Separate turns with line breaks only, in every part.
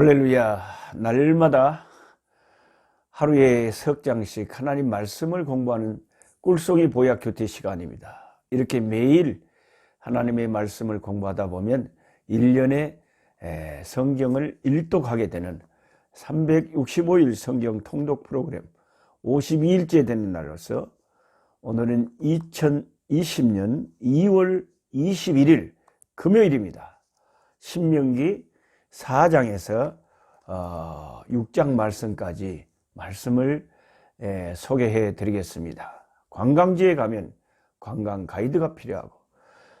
할렐루야. 날마다 하루에 석 장씩 하나님 말씀을 공부하는 꿀송이 보약 교태 시간입니다. 이렇게 매일 하나님의 말씀을 공부하다 보면 1년에 성경을 일독하게 되는 365일 성경 통독 프로그램 52일째 되는 날로서 오늘은 2020년 2월 21일 금요일입니다. 신명기 4장에서 어, 6장 말씀까지 말씀을 에, 소개해 드리겠습니다. 관광지에 가면 관광 가이드가 필요하고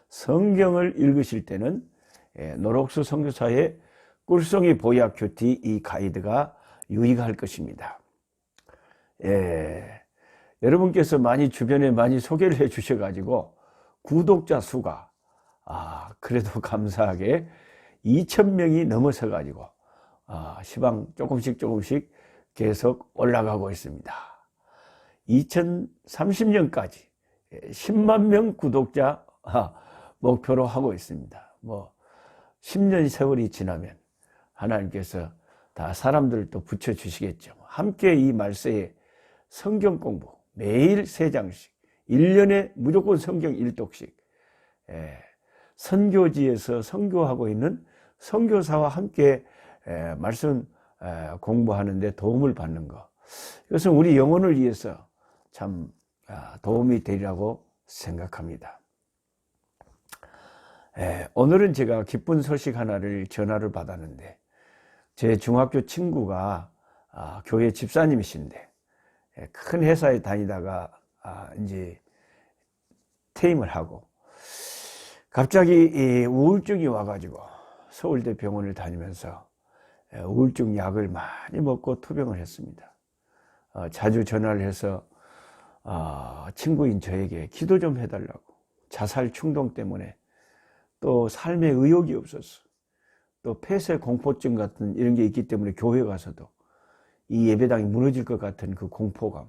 성경을 읽으실 때는 에, 노록수 선교사의 꿀송이 보약 교티 이 가이드가 유익할 것입니다. 예, 여러분께서 많이 주변에 많이 소개를 해 주셔가지고 구독자 수가 아 그래도 감사하게 2천 명이 넘어서 가지고 아, 시방 조금씩 조금씩 계속 올라가고 있습니다. 2030년까지 10만 명 구독자 아, 목표로 하고 있습니다. 뭐 10년 세월이 지나면 하나님께서 다 사람들을 또 붙여 주시겠죠. 함께 이 말세에 성경 공부 매일 세 장씩 1년에 무조건 성경 1독씩 예, 선교지에서 선교하고 있는 선교사와 함께 말씀 공부하는데 도움을 받는 것. 이것은 우리 영혼을 위해서 참 아, 도움이 되리라고 생각합니다. 오늘은 제가 기쁜 소식 하나를 전화를 받았는데 제 중학교 친구가 아, 교회 집사님이신데 큰 회사에 다니다가 아, 이제 퇴임을 하고 갑자기 우울증이 와가지고 서울대 병원을 다니면서 우울증 약을 많이 먹고 투병을 했습니다. 어, 자주 전화를 해서 어, 친구인 저에게 기도 좀 해달라고 자살 충동 때문에 또 삶에 의욕이 없었어. 또 폐쇄 공포증 같은 이런 게 있기 때문에 교회 가서도 이 예배당이 무너질 것 같은 그 공포감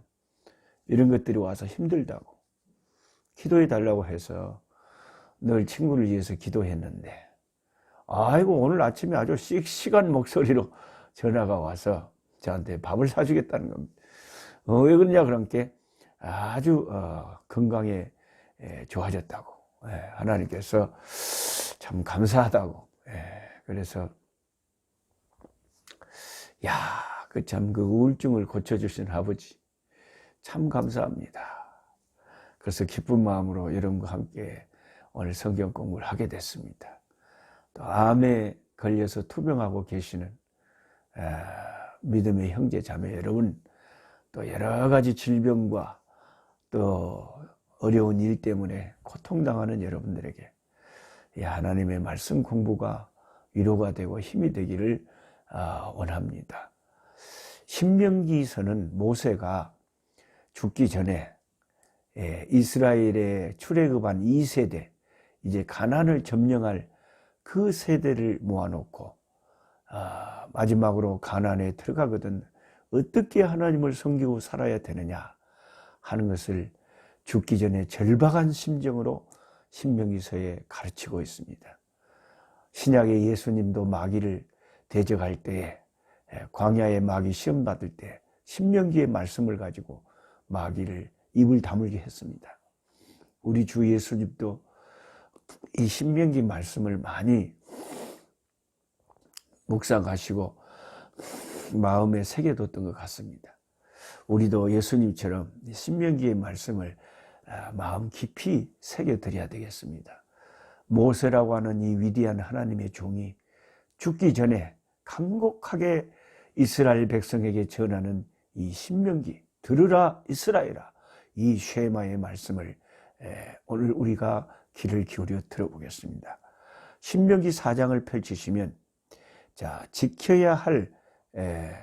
이런 것들이 와서 힘들다고 기도해 달라고 해서 늘 친구를 위해서 기도했는데 아이고 오늘 아침에 아주 씩씩한 목소리로 전화가 와서 저한테 밥을 사주겠다는 겁니다. 어, 왜 그러냐 그런 게 아주 어, 건강에 에, 좋아졌다고 예, 하나님께서 참 감사하다고 예, 그래서 야 그 참그 우울증을 고쳐주신 아버지 참 감사합니다. 그래서 기쁜 마음으로 여러분과 함께 오늘 성경 공부를 하게 됐습니다. 또 암에 걸려서 투병하고 계시는 믿음의 형제 자매 여러분 또 여러 가지 질병과 또 어려운 일 때문에 고통당하는 여러분들에게 하나님의 말씀 공부가 위로가 되고 힘이 되기를 아, 원합니다. 신명기서는 모세가 죽기 전에 이스라엘의 출애굽한 2세대 이제 가난을 점령할 그 세대를 모아놓고 아, 마지막으로 가난에 들어가거든 어떻게 하나님을 섬기고 살아야 되느냐 하는 것을 죽기 전에 절박한 심정으로 신명기서에 가르치고 있습니다. 신약의 예수님도 마귀를 대적할 때에 광야의 마귀 시험 받을 때 신명기의 말씀을 가지고 마귀를 입을 다물게 했습니다. 우리 주 예수님도 이 신명기 말씀을 많이 묵상하시고 마음에 새겨뒀던 것 같습니다. 우리도 예수님처럼 신명기의 말씀을 아, 마음 깊이 새겨드려야 되겠습니다. 모세라고 하는 이 위대한 하나님의 종이 죽기 전에 간곡하게 이스라엘 백성에게 전하는 이 신명기 들으라 이스라엘아 이 쉐마의 말씀을 오늘 우리가 귀를 기울여 들어보겠습니다. 신명기 4장을 펼치시면 자 지켜야 할 에,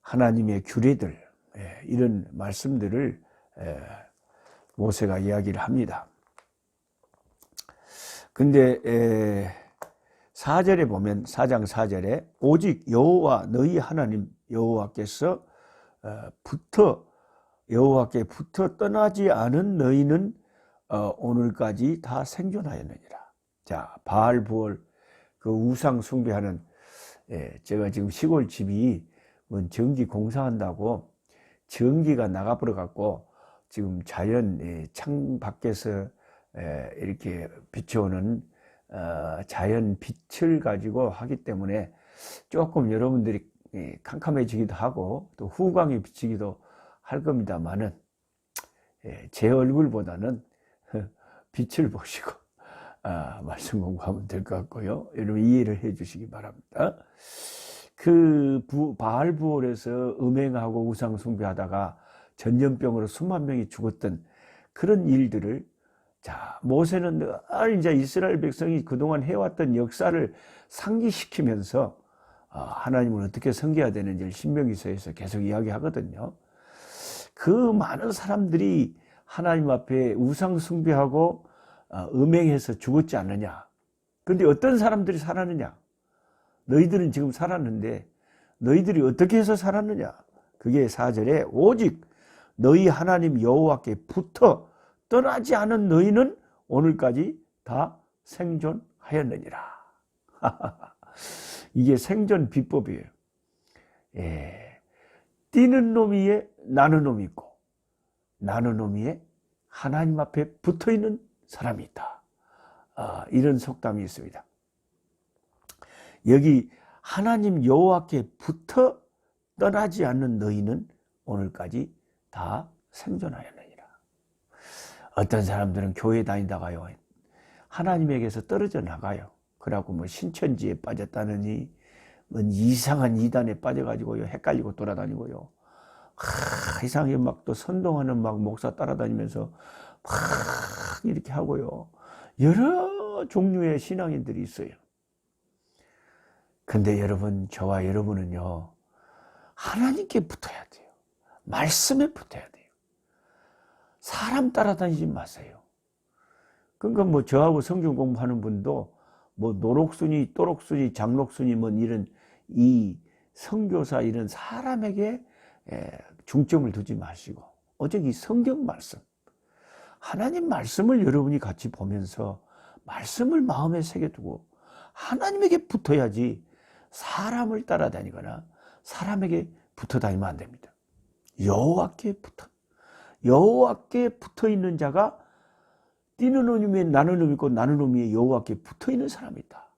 하나님의 규례들 에, 이런 말씀들을 에, 모세가 이야기를 합니다. 근데 에, 4절에 보면 4장 4절에 오직 여호와 너희 하나님 여호와께서 어, 붙어 여호와께 붙어 떠나지 않은 너희는 어, 오늘까지 다 생존하였느니라. 자, 바알 부월 그 우상 숭배하는 예, 제가 지금 시골 집이 뭐 전기 공사한다고 전기가 나가버려 갖고 지금 자연 예, 창 밖에서 예, 이렇게 비춰오는 어, 자연 빛을 가지고 하기 때문에 조금 여러분들이 예, 캄캄해지기도 하고 또 후광이 비치기도 할 겁니다만은 예, 제 얼굴보다는 빛을 보시고 아, 말씀 공부하면 될 것 같고요. 여러분 이해를 해 주시기 바랍니다. 그 부, 바알 부월에서 음행하고 우상 숭배하다가 전염병으로 수만 명이 죽었던 그런 일들을 자 모세는 늘 이제 이스라엘 백성이 그동안 해왔던 역사를 상기시키면서 어, 하나님을 어떻게 섬겨야 되는지를 신명기서에서 계속 이야기하거든요. 그 많은 사람들이 하나님 앞에 우상 숭배하고 어, 음행해서 죽었지 않느냐. 근데 어떤 사람들이 살았느냐? 너희들은 지금 살았는데 너희들이 어떻게 해서 살았느냐? 그게 사절에 오직 너희 하나님 여호와께 붙어 떠나지 않은 너희는 오늘까지 다 생존하였느니라. 이게 생존 비법이에요. 예. 뛰는 놈 위에 나는 놈이 있고 나는 놈 위에 하나님 앞에 붙어 있는 사람이 있다. 아, 이런 속담이 있습니다. 여기 하나님 여호와께 붙어 떠나지 않는 너희는 오늘까지 다 생존하였느니라. 어떤 사람들은 교회 다니다가요 하나님에게서 떨어져 나가요. 그래갖고 뭐 신천지에 빠졌다느니 뭐 이상한 이단에 빠져가지고요 헷갈리고 돌아다니고요. 하, 이상하게 막 또 선동하는 막 목사 따라다니면서 막 이렇게 하고요. 여러 종류의 신앙인들이 있어요. 근데 여러분, 저와 여러분은요, 하나님께 붙어야 돼요. 말씀에 붙어야 돼요. 사람 따라다니지 마세요. 그러니까 뭐 저하고 성경 공부하는 분도 뭐 노록순이, 또록순이, 장록순이 뭐 이런 이 성교사 이런 사람에게 중점을 두지 마시고 오직 이 성경 말씀 하나님 말씀을 여러분이 같이 보면서 말씀을 마음에 새겨두고 하나님에게 붙어야지 사람을 따라다니거나 사람에게 붙어 다니면 안 됩니다. 여호와께 붙어 여호와께 붙어 있는 자가 뛰는 놈이 나는 놈이 있고 나는 놈이 여호와께 붙어 있는 사람이다.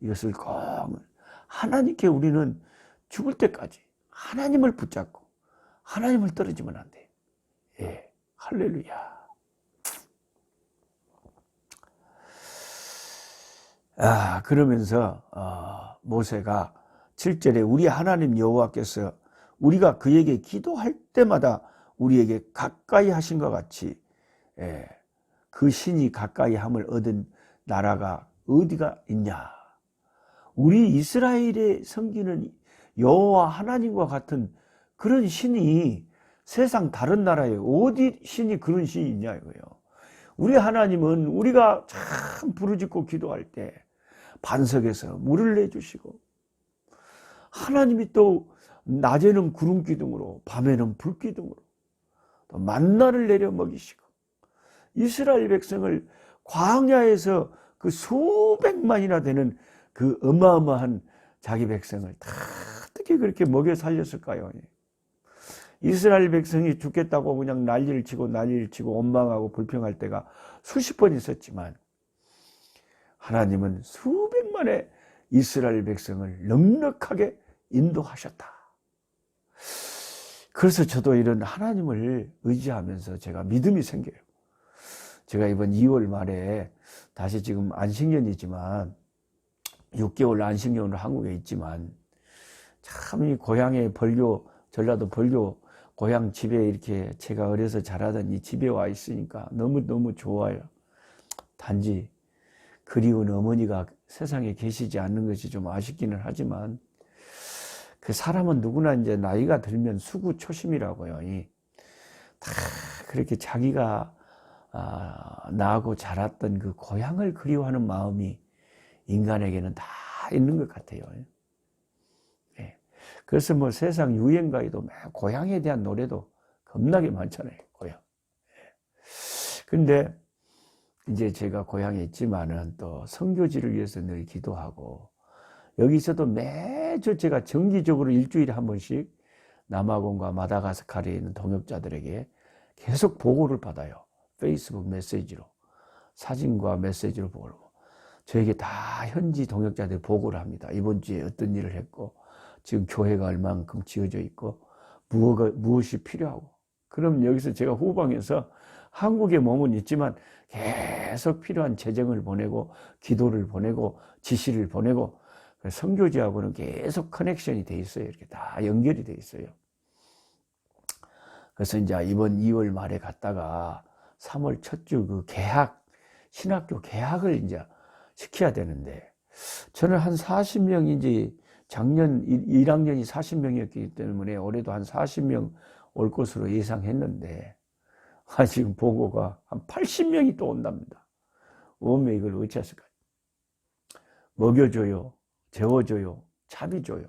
이것을 꼭 하나님께 우리는 죽을 때까지 하나님을 붙잡고 하나님을 떨어지면 안 돼. 예, 할렐루야. 아, 그러면서 어, 모세가 7절에 우리 하나님 여호와께서 우리가 그에게 기도할 때마다 우리에게 가까이 하신 것 같이 예, 그 신이 가까이 함을 얻은 나라가 어디가 있냐? 우리 이스라엘의 섬기는 여호와 하나님과 같은 그런 신이 세상 다른 나라에 어디 신이 그런 신이 있냐 이거예요. 우리 하나님은 우리가 참 부르짖고 기도할 때 반석에서 물을 내주시고 하나님이 또 낮에는 구름 기둥으로 밤에는 불 기둥으로 또 만나를 내려 먹이시고 이스라엘 백성을 광야에서 그 수백만이나 되는 그 어마어마한 자기 백성을 다 어떻게 그렇게 먹여 살렸을까요? 이스라엘 백성이 죽겠다고 그냥 난리를 치고 난리를 치고 원망하고 불평할 때가 수십 번 있었지만 하나님은 수백만의 이스라엘 백성을 넉넉하게 인도하셨다. 그래서 저도 이런 하나님을 의지하면서 제가 믿음이 생겨요. 제가 이번 2월 말에 다시 지금 안식년이지만 6개월 안식년으로 한국에 있지만 참 이 고향의 벌교 전라도 벌교 고향 집에 이렇게 제가 어려서 자라던 이 집에 와 있으니까 너무너무 좋아요. 단지 그리운 어머니가 세상에 계시지 않는 것이 좀 아쉽기는 하지만 그 사람은 누구나 이제 나이가 들면 수구 초심이라고요. 다 그렇게 자기가 아, 나고 자랐던 그 고향을 그리워하는 마음이 인간에게는 다 있는 것 같아요. 예. 그래서 뭐 세상 유행가에도 고향에 대한 노래도 겁나게 많잖아요. 고향. 예. 근데 이제 제가 고향에 있지만은 또 성교지를 위해서 늘 기도하고 여기서도 매주 제가 정기적으로 일주일에 한 번씩 남아공과 마다가스카르에 있는 동역자들에게 계속 보고를 받아요. 페이스북 메시지로. 사진과 메시지로 보고. 저에게 다 현지 동역자들이 보고를 합니다. 이번 주에 어떤 일을 했고, 지금 교회가 얼만큼 지어져 있고, 무엇가, 무엇이 필요하고. 그럼 여기서 제가 후방에서 한국에 몸은 있지만 계속 필요한 재정을 보내고, 기도를 보내고, 지시를 보내고, 선교지하고는 계속 커넥션이 돼 있어요. 이렇게 다 연결이 돼 있어요. 그래서 이제 이번 2월 말에 갔다가 3월 첫 주 그 개학, 신학교 개학을 이제 시켜야 되는데, 저는 한 40명인지 작년 1학년이 40명이었기 때문에 올해도 한 40명 올 것으로 예상했는데, 아, 지금 보고가 한 80명이 또 온답니다. 어메 이걸 어찌했을까요? 먹여줘요. 재워줘요. 차비줘요.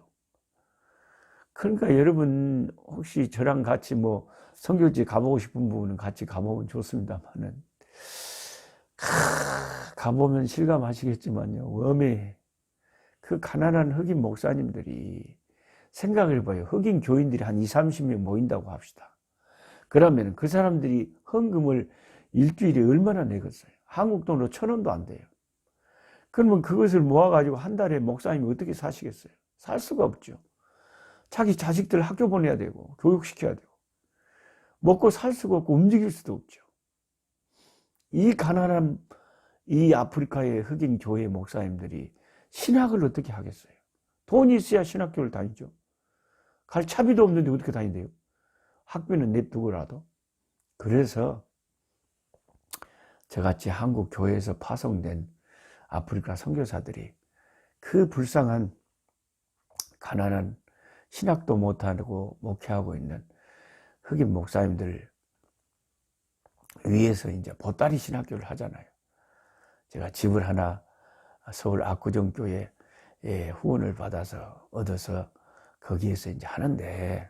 그러니까 여러분 혹시 저랑 같이 뭐 성교지 가보고 싶은 부분은 같이 가보면 좋습니다만은 가보면 실감하시겠지만요. 웜에 그 가난한 흑인 목사님들이 생각을 해봐요. 흑인 교인들이 한 2, 30명 모인다고 합시다. 그러면 그 사람들이 헌금을 일주일에 얼마나 내겠어요? 한국 돈으로 천 원도 안 돼요. 그러면 그것을 모아가지고 한 달에 목사님이 어떻게 사시겠어요? 살 수가 없죠. 자기 자식들 학교 보내야 되고, 교육시켜야 되고, 먹고 살 수가 없고, 움직일 수도 없죠. 이 가난한 이 아프리카의 흑인 교회 목사님들이 신학을 어떻게 하겠어요? 돈이 있어야 신학교를 다니죠. 갈 차비도 없는데 어떻게 다닌대요? 학비는 냅두고라도. 그래서 저같이 한국 교회에서 파송된 아프리카 선교사들이 그 불쌍한 가난한 신학도 못하고 목회하고 있는 흑인 목사님들 위해서 이제 보따리 신학교를 하잖아요. 제가 집을 하나 서울 압구정교회 후원을 받아서 얻어서 거기에서 이제 하는데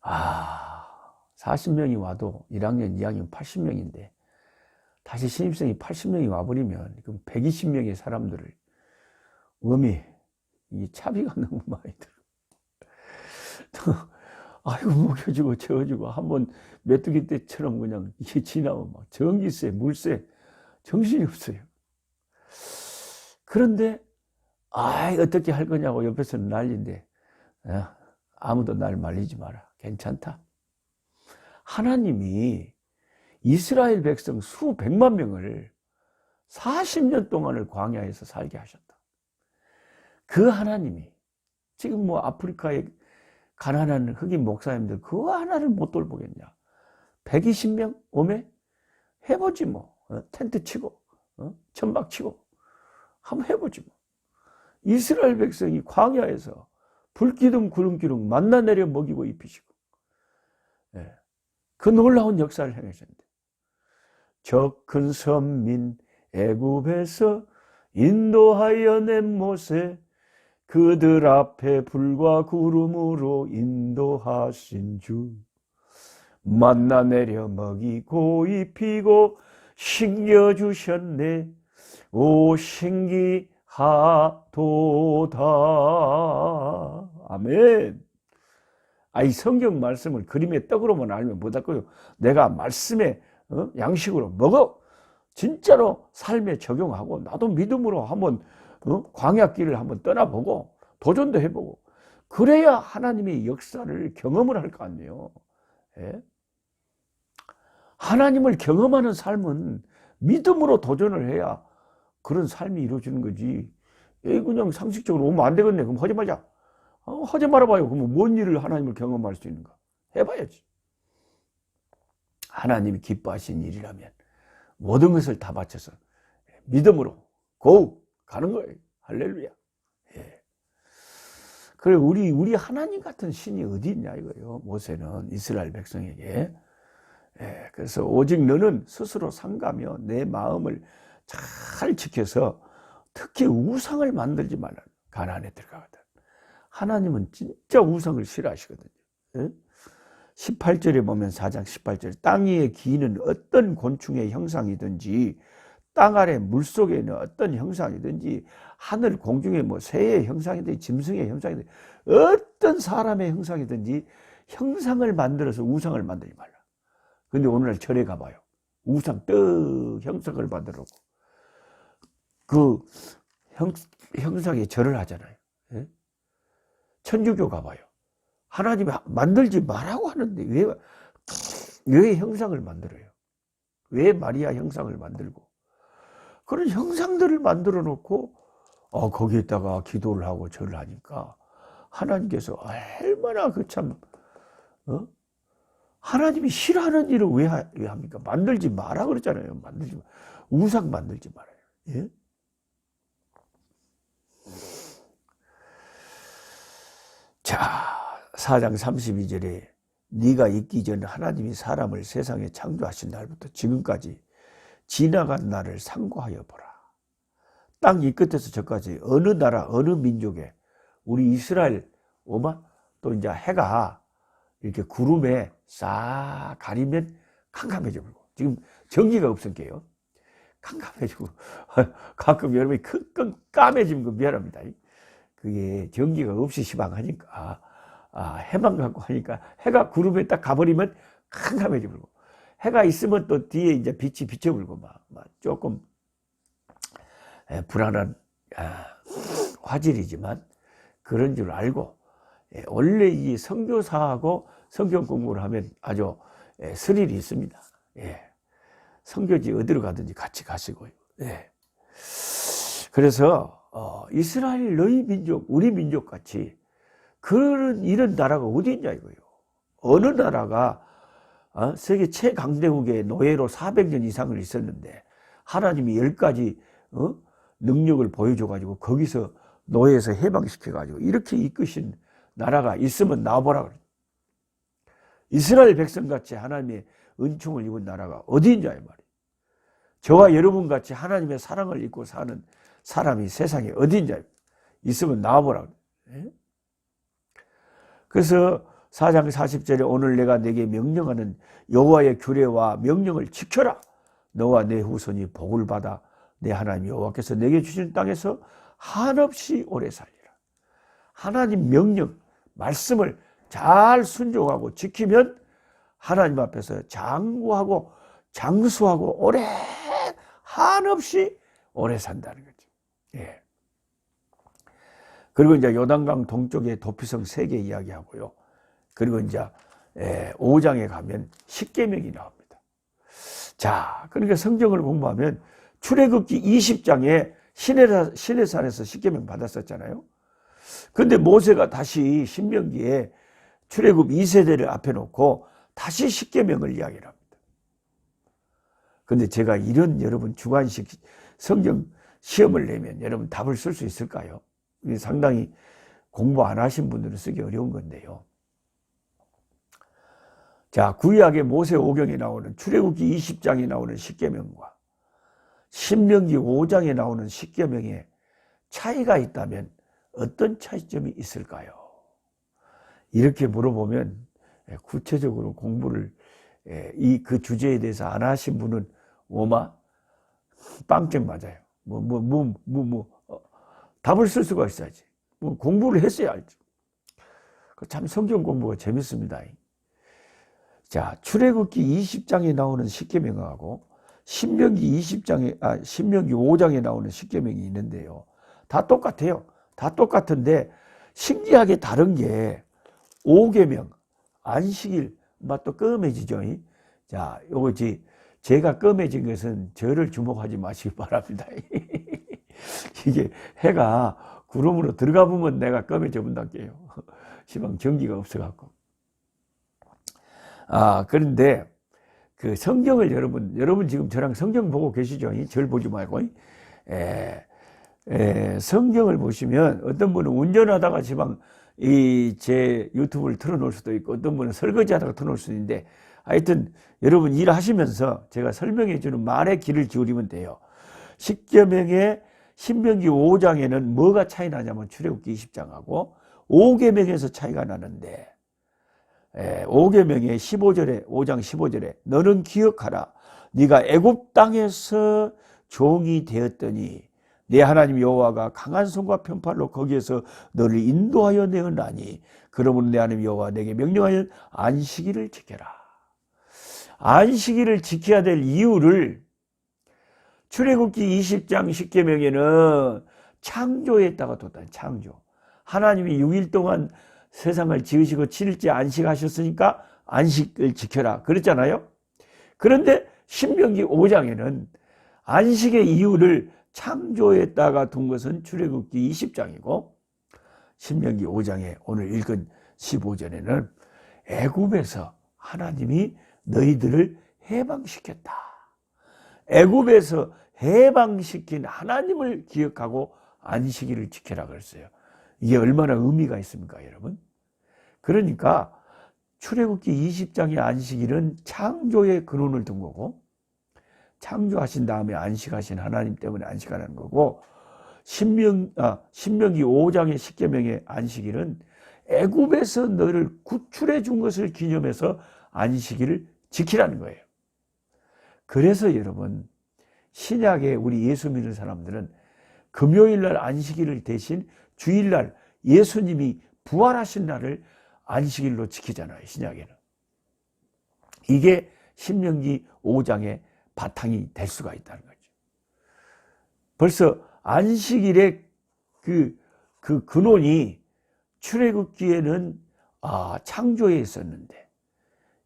아 40명이 와도 1학년, 2학년 80명인데 다시 신입생이 80명이 와버리면 그럼 120명의 사람들을 음이 이 차비가 너무 많이 들어. 아이고 먹여주고 재워주고 한번 메뚜기 때처럼 그냥 이게 지나면 막 전기세, 물세 정신이 없어요. 그런데 아 어떻게 할 거냐고 옆에서는 난리인데 어, 아무도 날 말리지 마라. 괜찮다. 하나님이 이스라엘 백성 수백만 명을 40년 동안을 광야에서 살게 하셨다. 그 하나님이 지금 뭐 아프리카의 가난한 흑인 목사님들 그 하나를 못 돌보겠냐. 120명 오매 해보지 뭐. 어? 텐트 치고 어? 천막 치고 한번 해보지 뭐. 이스라엘 백성이 광야에서 불기둥 구름기둥 만나 내려 먹이고 입히시고 예. 그 놀라운 역사를 행하셨는데 적큰 선민 애굽에서 인도하여 낸 모세 그들 앞에 불과 구름으로 인도하신 주 만나 내려 먹이고 입히고 신겨주셨네 오 신기하도다 아멘 아이 성경 말씀을 그림의 떡으로만 알면 못할거요 내가 말씀에 어? 양식으로 먹어. 진짜로 삶에 적용하고 나도 믿음으로 한번 어? 광야길을 한번 떠나보고 도전도 해보고 그래야 하나님의 역사를 경험을 할 거 아니에요. 예? 하나님을 경험하는 삶은 믿음으로 도전을 해야 그런 삶이 이루어지는 거지. 에 그냥 상식적으로 오면 안 되겠네. 그럼 하지 말자. 어, 하지 말아봐요. 그러면 뭔 일을 하나님을 경험할 수 있는가? 해봐야지. 하나님이 기뻐하신 일이라면 모든 것을 다 바쳐서 믿음으로 고 가는 거예요. 할렐루야. 예. 그래 우리 우리 하나님 같은 신이 어디 있냐 이거예요. 모세는 이스라엘 백성에게. 예. 그래서 오직 너는 스스로 상가며 내 마음을 잘 지켜서 특히 우상을 만들지 말라. 가난에 들어가거든. 하나님은 진짜 우상을 싫어하시거든요. 예? 18절에 보면 4장 18절 땅 위에 기는 어떤 곤충의 형상이든지 땅 아래 물 속에 있는 어떤 형상이든지 하늘 공중에 뭐 새의 형상이든지 짐승의 형상이든지 어떤 사람의 형상이든지 형상을 만들어서 우상을 만들지 말라. 근데 오늘날 절에 가봐요. 우상 떡 형상을 만들어 놓고 그 형, 형상에 절을 하잖아요. 예? 천주교 가봐요. 하나님이 만들지 말라고 하는데 왜, 왜 형상을 만들어요? 왜 마리아 형상을 만들고? 그런 형상들을 만들어 놓고, 어, 거기에다가 기도를 하고 절을 하니까 하나님께서 얼마나 그 참, 어? 하나님이 싫어하는 일을 왜, 하, 왜 합니까? 만들지 마라 그러잖아요. 만들지 마. 우상 만들지 말아요. 예? 자, 4장 32절에 네가 있기 전에 하나님이 사람을 세상에 창조하신 날부터 지금까지 지나간 날을 상고하여 보라. 땅 이 끝에서 저까지 어느 나라 어느 민족에 우리 이스라엘 오마 또 이제 해가 이렇게 구름에 싹 가리면 캄캄해져 버리고 지금 전기가 없으니까요. 캄캄해지고 가끔 여러분이 큰 까매지면 그 미안합니다. 그게 전기가 없이 시방하니까 아, 해만 갖고 하니까 해가 구름에 딱 가버리면 캄캄해져 버리고 해가 있으면 또 뒤에 이제 빛이 비춰버리고 막, 막 조금 에, 불안한 아, 화질이지만 그런 줄 알고 예, 원래 이 선교사하고 성경 공부를 하면 아주 예, 스릴이 있습니다. 예. 선교지 어디로 가든지 같이 가시고요. 예. 그래서 어, 이스라엘 너희 민족, 우리 민족 같이 그런 이런 나라가 어디 있냐 이거예요. 어느 나라가 어? 세계 최강대국의 노예로 400년 이상을 있었는데 하나님이 열 가지 어? 능력을 보여줘가지고 거기서 노예에서 해방시켜가지고 이렇게 이끄신 나라가 있으면 나와보라. 이스라엘 백성같이 하나님의 은총을 입은 나라가 어디 있냐 이 말이에요. 저와 여러분 같이 하나님의 사랑을 입고 사는 사람이 세상에 어디 있냐 있으면 나와보라 그래. 그래서 4장 40절에 오늘 내가 내게 명령하는 여호와의 규례와 명령을 지켜라. 너와 내 후손이 복을 받아 내 하나님 여호와께서 내게 주신 땅에서 한없이 오래 살리라. 하나님 명령, 말씀을 잘 순종하고 지키면 하나님 앞에서 장구하고 장수하고 오래 한없이 오래 산다는 거죠. 예. 그리고 이제 요단강 동쪽에 도피성 세 개 이야기하고요. 그리고 이제 5장에 가면 십계명이 나옵니다. 자, 그러니까 성경을 공부하면 출애굽기 20장에 시내산에서 십계명 받았었잖아요. 근데 모세가 다시 신명기에 출애굽 2세대를 앞에 놓고 다시 십계명을 이야기를 합니다. 근데 제가 이런 여러분 주관식 성경 시험을 내면 여러분 답을 쓸 수 있을까요? 이게 상당히 공부 안 하신 분들은 쓰기 어려운 건데요. 자, 구약의 모세 오경에 나오는 출애굽기 20장에 나오는 십계명과 신명기 5장에 나오는 십계명에 차이가 있다면 어떤 차이점이 있을까요? 이렇게 물어보면 구체적으로 공부를 이 그 주제에 대해서 안 하신 분은 오마 빵점 맞아요. 뭐 뭐 뭐 뭐 뭐, 어, 답을 쓸 수가 있어야지. 뭐 공부를 했어야 알죠. 그참 성경 공부가 재밌습니다. 자, 출애굽기 20장에 나오는 십계명하고 신명기 20장에 아 신명기 5장에 나오는 십계명이 있는데요. 다 똑같아요. 다 똑같은데 신기하게 다른 게 5계명 안식일 맛도 껌해지죠. 자, 요거지 제가 껌해진 것은 저를 주목하지 마시기 바랍니다. 이게 해가 구름으로 들어가 보면 내가 껌해져 본다게요. 시방 전기가 없어갖고. 아, 그런데 그 성경을 여러분, 여러분 지금 저랑 성경 보고 계시죠? 절 보지 말고. 에, 에, 성경을 보시면 어떤 분은 운전하다가 지방 이 제 유튜브를 틀어놓을 수도 있고 어떤 분은 설거지하다가 틀어놓을 수도 있는데 하여튼 여러분 일하시면서 제가 설명해 주는 말에 귀를 기울이면 돼요. 십계명의 신명기 5장에는 뭐가 차이 나냐면 출애굽기 20장하고 5계명에서 차이가 나는데 5계명의 15절에 5장 15절에 너는 기억하라 네가 애굽 땅에서 종이 되었더니 내 하나님 여호와가 강한 손과 편팔로 거기에서 너를 인도하여 내었나니 그러므로 내 하나님 여호와 내게 명령하여 안식일을 지켜라. 안식일을 지켜야 될 이유를 출애굽기 20장 10계명에는 창조했다가 뒀다. 창조. 하나님이 6일 동안 세상을 지으시고 7일째 안식하셨으니까 안식을 지켜라. 그랬잖아요. 그런데 신명기 5장에는 안식의 이유를 창조했다가 둔 것은 출애굽기 20장이고 신명기 5장에 오늘 읽은 15절에는 애굽에서 하나님이 너희들을 해방시켰다. 애굽에서 해방시킨 하나님을 기억하고 안식일을 지켜라 그랬어요. 이게 얼마나 의미가 있습니까, 여러분? 그러니까 출애굽기 20장의 안식일은 창조의 근원을 둔 거고 창조하신 다음에 안식하신 하나님 때문에 안식하는 거고 신명 아 신명기 5장의 십계명의 안식일은 애굽에서 너를 구출해 준 것을 기념해서 안식일을 지키라는 거예요. 그래서 여러분 신약에 우리 예수 믿는 사람들은 금요일 날 안식일을 대신 주일 날 예수님이 부활하신 날을 안식일로 지키잖아요. 신약에는. 이게 신명기 5장의 바탕이 될 수가 있다는 거죠. 벌써 안식일의 그, 그 근원이 출애굽기에는 아, 창조에 있었는데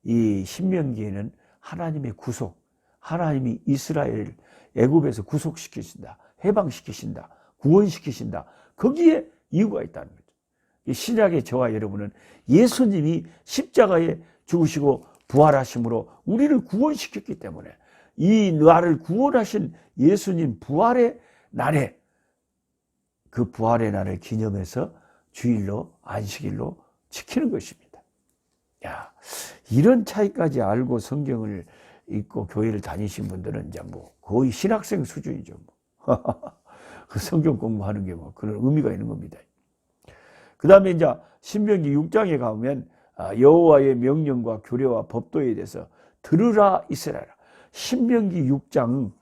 이 신명기에는 하나님의 구속, 하나님이 이스라엘 애굽에서 구속시키신다, 해방시키신다, 구원시키신다. 거기에 이유가 있다는 거죠. 신약의 저와 여러분은 예수님이 십자가에 죽으시고 부활하심으로 우리를 구원시켰기 때문에 이 나를 구원하신 예수님 부활의 날에 그 부활의 날을 기념해서 주일로 안식일로 지키는 것입니다. 야, 이런 차이까지 알고 성경을 읽고 교회를 다니신 분들은 이제 뭐 거의 신학생 수준이죠. 뭐. 그 성경 공부하는 게 뭐 그런 의미가 있는 겁니다. 그 다음에 이제 신명기 6장에 가면 아, 여호와의 명령과 규례와 법도에 대해서 들으라 이스라엘. 신명기 6장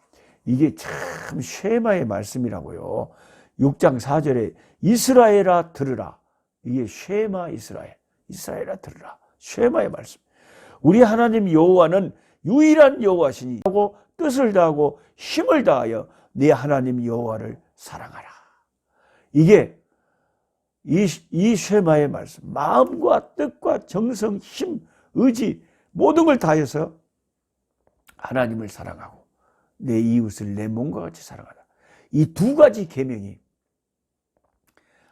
이게 참 쉐마의 말씀이라고요. 6장 4절에 이스라엘아 들으라. 이게 쉐마 이스라엘. 이스라엘아 들으라. 쉐마의 말씀. 우리 하나님 여호와는 유일한 여호와시니 하고 뜻을 다하고 힘을 다하여 내 하나님 여호와를 사랑하라. 이게 이, 이 쉐마의 말씀, 마음과 뜻과 정성, 힘, 의지 모든 걸 다해서 하나님을 사랑하고 내 이웃을 내 몸과 같이 사랑하라. 이 두 가지 계명이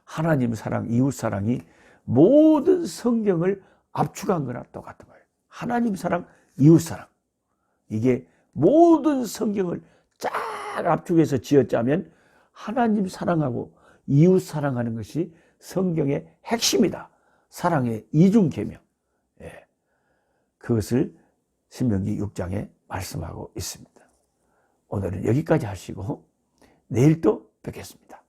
하나님 사랑, 이웃 사랑이 모든 성경을 압축한 거나 똑같은 거예요. 하나님 사랑, 이웃 사랑. 이게 모든 성경을 쫙 압축해서 지었자면 하나님 사랑하고 이웃 사랑하는 것이 성경의 핵심이다. 사랑의 이중 계명. 예. 그것을 신명기 6장에 말씀하고 있습니다. 오늘은 여기까지 하시고 내일 또 뵙겠습니다.